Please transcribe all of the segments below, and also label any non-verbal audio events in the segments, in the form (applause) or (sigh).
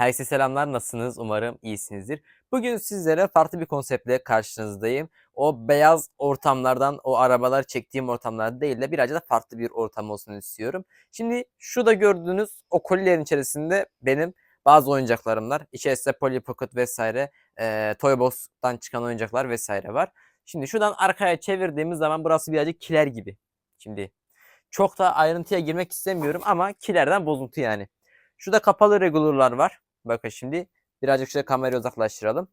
Herkese selamlar. Nasılsınız? Umarım iyisinizdir. Bugün sizlere farklı bir konseptle karşınızdayım. O beyaz ortamlardan, o arabalar çektiğim ortamlar değil de birazcık da farklı bir ortam olsun istiyorum. Şimdi şurada gördüğünüz o kolilerin içerisinde benim bazı oyuncaklarım var. İçerisinde Polly Pocket vesaire, e, Toy Box'tan çıkan oyuncaklar vesaire var. Şimdi şuradan arkaya çevirdiğimiz zaman burası birazcık kiler gibi. Şimdi çok da ayrıntıya girmek istemiyorum ama kilerden bozuntu yani. Şurada kapalı regularlar var. Bakın şimdi birazcık şöyle kamerayı uzaklaştıralım.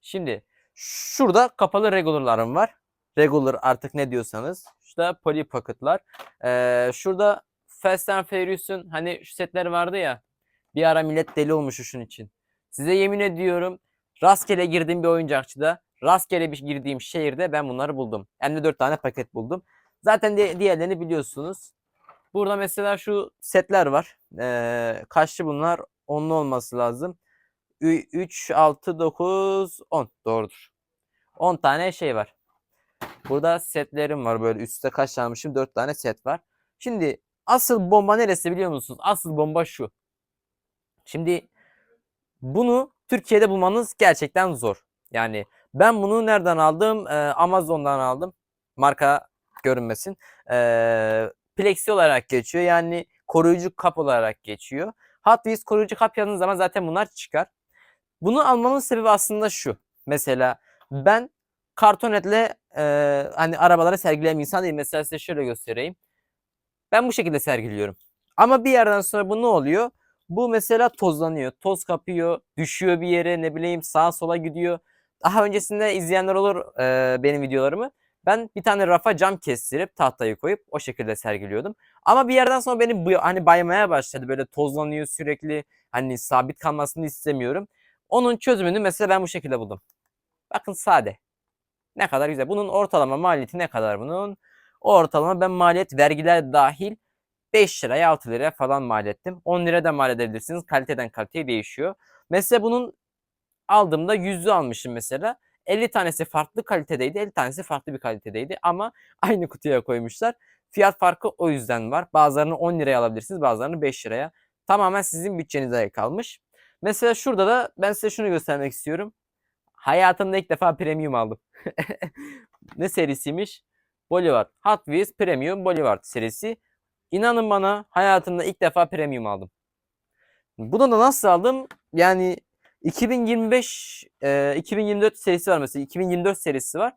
Şimdi şurada kapalı regularlarım var. Regular artık ne diyorsanız. Şurada Polly Pocket'lar. Ee, şurada Fast and Furious'un hani şu setler vardı ya. Bir ara millet deli olmuş şunun için. Size yemin ediyorum rastgele girdiğim bir oyuncakçıda, rastgele bir girdiğim şehirde ben bunları buldum. Hem de 4 tane paket buldum. Zaten diğerlerini biliyorsunuz. Burada mesela şu setler var. Ee, kaçlı bunlar? 10'lu olması lazım. 3, 6, 9, 10. Doğrudur. 10 tane şey var. Burada setlerim var böyle üstte kaç almışım? 4 tane set var. Şimdi asıl bomba neresi biliyor musunuz? Asıl bomba şu. Şimdi bunu Türkiye'de bulmanız gerçekten zor. Yani ben bunu nereden aldım? Ee, Amazon'dan aldım. Marka görünmesin. Ee, plexi olarak geçiyor. Yani koruyucu kap olarak geçiyor. Hot Wheels koruyucu kap yazdığınız zaman zaten bunlar çıkar. Bunu almamın sebebi aslında şu. Mesela ben kartonetle e, hani arabaları sergileyen insan değilim. Mesela size şöyle göstereyim. Ben bu şekilde sergiliyorum. Ama bir yerden sonra bu ne oluyor? Bu mesela tozlanıyor. Toz kapıyor, düşüyor bir yere ne bileyim sağa sola gidiyor. Daha öncesinde izleyenler olur e, benim videolarımı. Ben bir tane rafa cam kestirip tahtayı koyup o şekilde sergiliyordum. Ama bir yerden sonra beni hani baymaya başladı. Böyle tozlanıyor sürekli. Hani sabit kalmasını istemiyorum. Onun çözümünü mesela ben bu şekilde buldum. Bakın sade. Ne kadar güzel. Bunun ortalama maliyeti ne kadar bunun? Ortalama ben maliyet vergiler dahil 5 liraya 6 liraya falan mal ettim. 10 lira da mal edebilirsiniz. Kaliteden kaliteye değişiyor. Mesela bunun aldığımda yüzü almışım mesela. 50 tanesi farklı kalitedeydi, 50 tanesi farklı bir kalitedeydi ama (laughs) aynı kutuya koymuşlar. Fiyat farkı o yüzden var. Bazılarını 10 liraya alabilirsiniz, bazılarını 5 liraya. Tamamen sizin bütçenize kalmış. Mesela şurada da ben size şunu göstermek istiyorum. Hayatımda ilk defa premium aldım. (laughs) ne serisiymiş? Boulevard. Hot Wheels Premium Boulevard serisi. İnanın bana hayatımda ilk defa premium aldım. Bunu da nasıl aldım? Yani 2025 e, 2024 serisi var mesela. 2024 serisi var.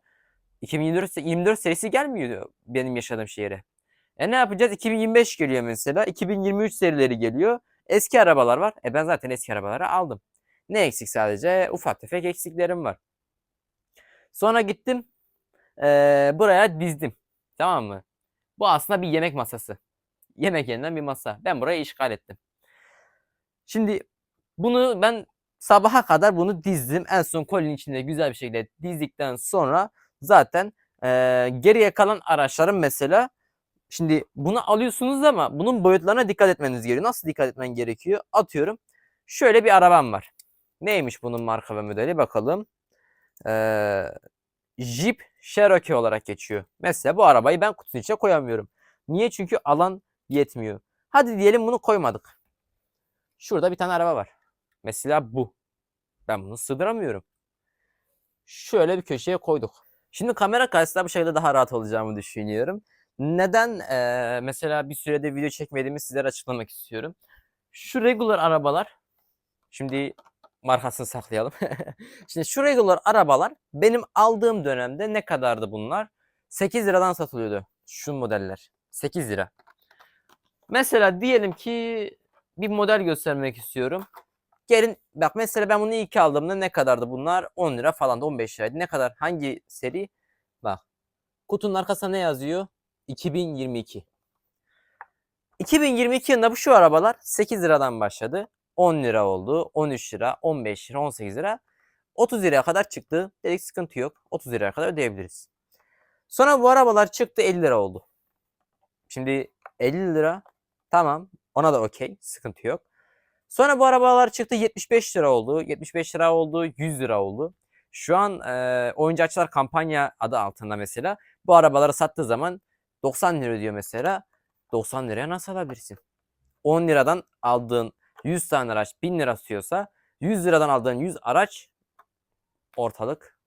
2024 24 serisi gelmiyor diyor benim yaşadığım şehre. E ne yapacağız? 2025 geliyor mesela. 2023 serileri geliyor. Eski arabalar var. E ben zaten eski arabaları aldım. Ne eksik sadece? Ufak tefek eksiklerim var. Sonra gittim. E, buraya dizdim. Tamam mı? Bu aslında bir yemek masası. Yemek yerinden bir masa. Ben burayı işgal ettim. Şimdi bunu ben sabaha kadar bunu dizdim. En son kolinin içinde güzel bir şekilde dizdikten sonra zaten e, geriye kalan araçlarım mesela şimdi bunu alıyorsunuz ama bunun boyutlarına dikkat etmeniz gerekiyor. Nasıl dikkat etmen gerekiyor? Atıyorum. Şöyle bir arabam var. Neymiş bunun marka ve modeli bakalım. Ee, Jeep Cherokee olarak geçiyor. Mesela bu arabayı ben kutunun içine koyamıyorum. Niye? Çünkü alan yetmiyor. Hadi diyelim bunu koymadık. Şurada bir tane araba var. Mesela bu. Ben bunu sığdıramıyorum. Şöyle bir köşeye koyduk. Şimdi kamera karşısında bu şekilde daha rahat olacağımı düşünüyorum. Neden ee, mesela bir sürede video çekmediğimi sizlere açıklamak istiyorum. Şu regular arabalar şimdi markasını saklayalım. (laughs) şimdi şu regular arabalar benim aldığım dönemde ne kadardı bunlar? 8 liradan satılıyordu şu modeller. 8 lira. Mesela diyelim ki bir model göstermek istiyorum. Gelin bak mesela ben bunu ilk aldığımda ne kadardı bunlar? 10 lira falan da 15 liraydı. Ne kadar? Hangi seri? Bak. Kutunun arkasında ne yazıyor? 2022. 2022 yılında bu şu arabalar 8 liradan başladı. 10 lira oldu. 13 lira, 15 lira, 18 lira. 30 liraya kadar çıktı. Dedik sıkıntı yok. 30 liraya kadar ödeyebiliriz. Sonra bu arabalar çıktı 50 lira oldu. Şimdi 50 lira tamam ona da okey sıkıntı yok. Sonra bu arabalar çıktı 75 lira oldu. 75 lira oldu 100 lira oldu. Şu an e, oyuncakçılar kampanya adı altında mesela bu arabaları sattığı zaman 90 lira diyor mesela. 90 liraya nasıl alabilirsin? 10 liradan aldığın 100 tane araç 1000 lira tutuyorsa 100 liradan aldığın 100 araç ortalık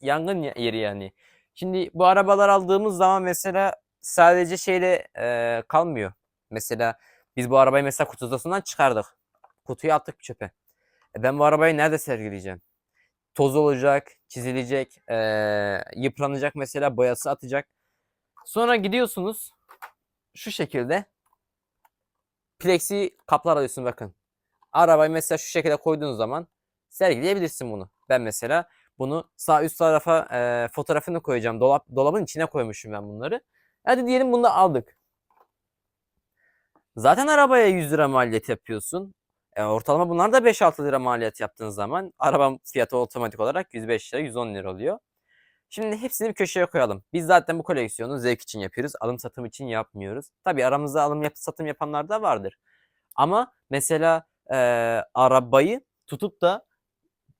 yangın ye- yeri yani. Şimdi bu arabalar aldığımız zaman mesela sadece şeyle e, kalmıyor. Mesela biz bu arabayı mesela kutusundan çıkardık. Kutuyu attık çöpe. E ben bu arabayı nerede sergileyeceğim? Toz olacak, çizilecek, e, yıpranacak mesela boyası atacak. Sonra gidiyorsunuz şu şekilde plexi kaplar alıyorsun bakın. Arabayı mesela şu şekilde koyduğun zaman sergileyebilirsin bunu. Ben mesela bunu sağ üst tarafa e, fotoğrafını koyacağım. Dolap dolabın içine koymuşum ben bunları. Hadi diyelim bunu da aldık. Zaten arabaya 100 lira maliyet yapıyorsun. E, ortalama bunlar da 5-6 lira maliyet yaptığın zaman araba fiyatı otomatik olarak 105 lira 110 lira oluyor. Şimdi hepsini bir köşeye koyalım. Biz zaten bu koleksiyonu zevk için yapıyoruz. Alım satım için yapmıyoruz. Tabii aramızda alım yap satım yapanlar da vardır. Ama mesela e, arabayı tutup da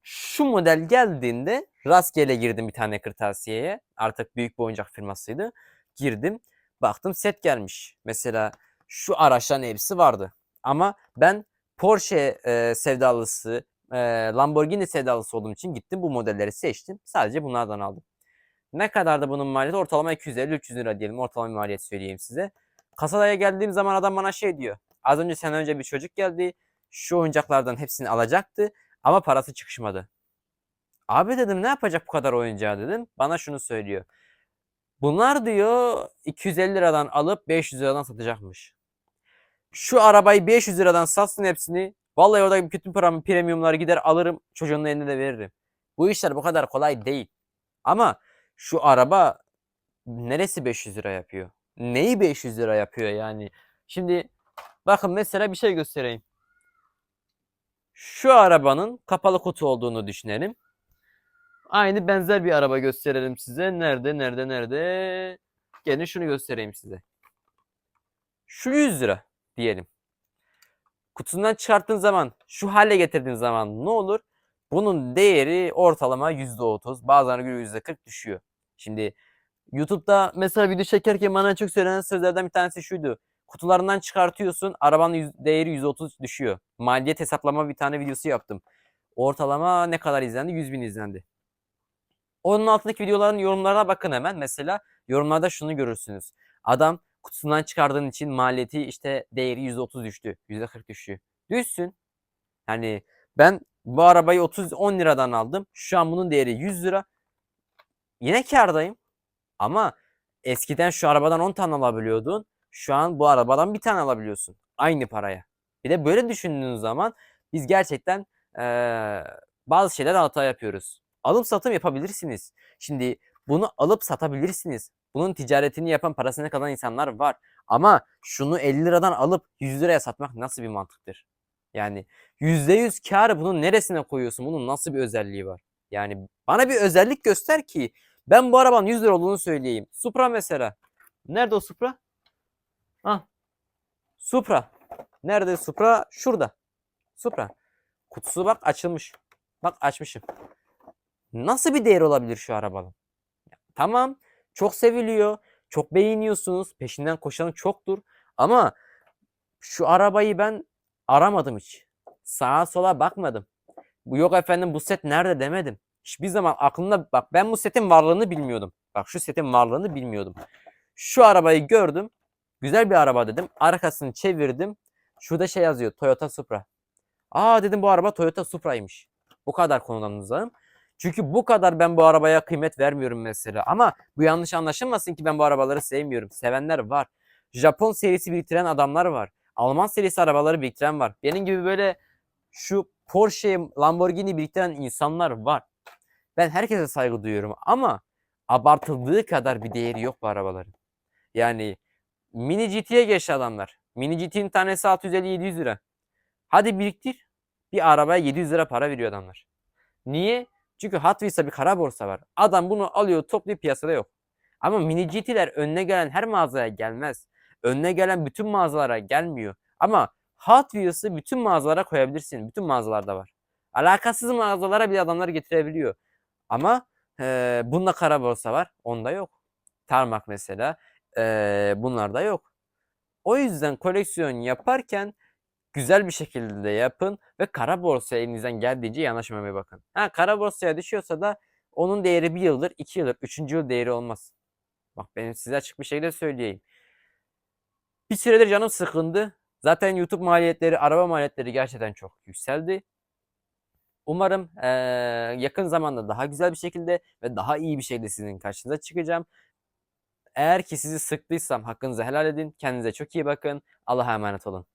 şu model geldiğinde rastgele girdim bir tane kırtasiyeye. Artık büyük bir oyuncak firmasıydı. Girdim. Baktım set gelmiş. Mesela şu araçların hepsi vardı. Ama ben Porsche e, sevdalısı, e, Lamborghini sevdalısı olduğum için gittim bu modelleri seçtim. Sadece bunlardan aldım. Ne kadar da bunun maliyeti? Ortalama 250-300 lira diyelim. Ortalama bir maliyet söyleyeyim size. Kasaya geldiğim zaman adam bana şey diyor. Az önce sen önce bir çocuk geldi. Şu oyuncaklardan hepsini alacaktı. Ama parası çıkışmadı. Abi dedim ne yapacak bu kadar oyuncağı dedim. Bana şunu söylüyor. Bunlar diyor 250 liradan alıp 500 liradan satacakmış. Şu arabayı 500 liradan satsın hepsini. Vallahi orada bütün paramı premiumları gider alırım çocuğun eline de veririm. Bu işler bu kadar kolay değil. Ama şu araba neresi 500 lira yapıyor? Neyi 500 lira yapıyor yani? Şimdi bakın mesela bir şey göstereyim. Şu arabanın kapalı kutu olduğunu düşünelim. Aynı benzer bir araba gösterelim size. Nerede, nerede, nerede? Gelin şunu göstereyim size. Şu 100 lira diyelim. Kutusundan çıkarttığın zaman, şu hale getirdiğin zaman ne olur? Bunun değeri ortalama %30, bazen göre %40 düşüyor. Şimdi YouTube'da mesela video çekerken bana çok söylenen sözlerden bir tanesi şuydu. Kutularından çıkartıyorsun, arabanın yüz- değeri %30 düşüyor. Maliyet hesaplama bir tane videosu yaptım. Ortalama ne kadar izlendi? 100 bin izlendi. Onun altındaki videoların yorumlarına bakın hemen. Mesela yorumlarda şunu görürsünüz. Adam kutusundan çıkardığın için maliyeti işte değeri %30 düştü. %40 düştü. Düşsün. Yani ben bu arabayı 30 10 liradan aldım. Şu an bunun değeri 100 lira. Yine kârdayım. Ama eskiden şu arabadan 10 tane alabiliyordun. Şu an bu arabadan bir tane alabiliyorsun. Aynı paraya. Bir de böyle düşündüğün zaman biz gerçekten eee, bazı şeyler hata yapıyoruz. Alım satım yapabilirsiniz. Şimdi bunu alıp satabilirsiniz. Bunun ticaretini yapan parasını kalan insanlar var. Ama şunu 50 liradan alıp 100 liraya satmak nasıl bir mantıktır? Yani %100 kârı bunun neresine koyuyorsun? Bunun nasıl bir özelliği var? Yani bana bir özellik göster ki ben bu arabanın 100 lira olduğunu söyleyeyim. Supra mesela. Nerede o Supra? Ah. Supra. Nerede Supra? Şurada. Supra. Kutusu bak açılmış. Bak açmışım. Nasıl bir değer olabilir şu arabanın? Tamam. Çok seviliyor. Çok beğeniyorsunuz. Peşinden koşan çoktur. Ama şu arabayı ben aramadım hiç. Sağa sola bakmadım. Bu yok efendim bu set nerede demedim. Hiçbir zaman aklımda bak ben bu setin varlığını bilmiyordum. Bak şu setin varlığını bilmiyordum. Şu arabayı gördüm. Güzel bir araba dedim. Arkasını çevirdim. Şurada şey yazıyor. Toyota Supra. Aa dedim bu araba Toyota Supra'ymış. Bu kadar konudan uzağım. Çünkü bu kadar ben bu arabaya kıymet vermiyorum mesela. Ama bu yanlış anlaşılmasın ki ben bu arabaları sevmiyorum. Sevenler var. Japon serisi biriktiren adamlar var. Alman serisi arabaları biriktiren var. Benim gibi böyle şu Porsche, Lamborghini biriktiren insanlar var. Ben herkese saygı duyuyorum ama abartıldığı kadar bir değeri yok bu arabaların. Yani Mini GT'ye geçti adamlar. Mini GT'nin tanesi 650-700 lira. Hadi biriktir. Bir arabaya 700 lira para veriyor adamlar. Niye? Çünkü Hot Wheels'ta bir kara borsa var. Adam bunu alıyor toplayıp piyasada yok. Ama Mini GT'ler önüne gelen her mağazaya gelmez. Önüne gelen bütün mağazalara gelmiyor. Ama Hot Wheels'ı bütün mağazalara koyabilirsin. Bütün mağazalarda var. Alakasız mağazalara bile adamlar getirebiliyor. Ama eee bunda kara borsa var. Onda yok. Tarmak mesela. eee bunlarda yok. O yüzden koleksiyon yaparken güzel bir şekilde yapın ve kara borsaya elinizden geldiğince yanaşmamaya bakın. Ha kara borsaya düşüyorsa da onun değeri bir yıldır, iki yıldır, üçüncü yıl değeri olmaz. Bak benim size açık bir şekilde söyleyeyim. Bir süredir canım sıkındı. Zaten YouTube maliyetleri, araba maliyetleri gerçekten çok yükseldi. Umarım eee, yakın zamanda daha güzel bir şekilde ve daha iyi bir şekilde sizin karşınıza çıkacağım. Eğer ki sizi sıktıysam hakkınızı helal edin. Kendinize çok iyi bakın. Allah'a emanet olun.